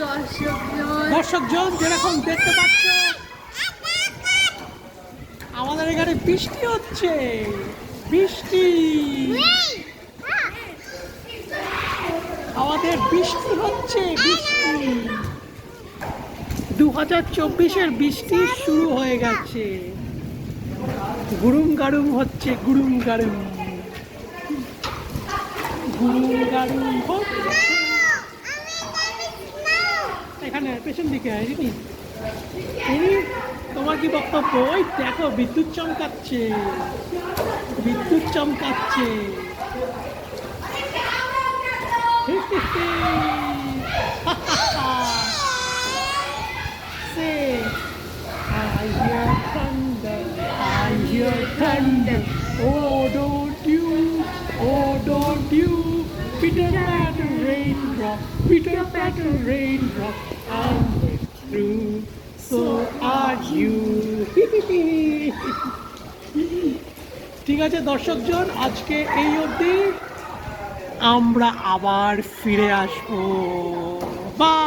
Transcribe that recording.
দর্শকজন। দর্শকজন, যেরকম দেখতে পাচ্ছ, আমাদের এখানে বৃষ্টি হচ্ছে। বৃষ্টি। আমাদের বৃষ্টি হচ্ছে, বৃষ্টি। দু হাজার চব্বিশের বৃষ্টি শুরু হয়ে গেছে। গুরুম গারুম হচ্ছে গুরুম গারুম গুরুম গারুম হচ্ছে। পেছন দিকে এই, তোমার কি বক্তব্য? ওই দেখো বিদ্যুৎ চমকাচ্ছে। বিদ্যুৎ চমকাচ্ছে। I hear thunder, I hear thunder. Oh, you, Peter don't and raindrop, Peter patter raindrop. I'm through, so are you. ঠিক আছে দর্শকজন আজকে এই অবধি আমরা আবার ফিরে আসব বাই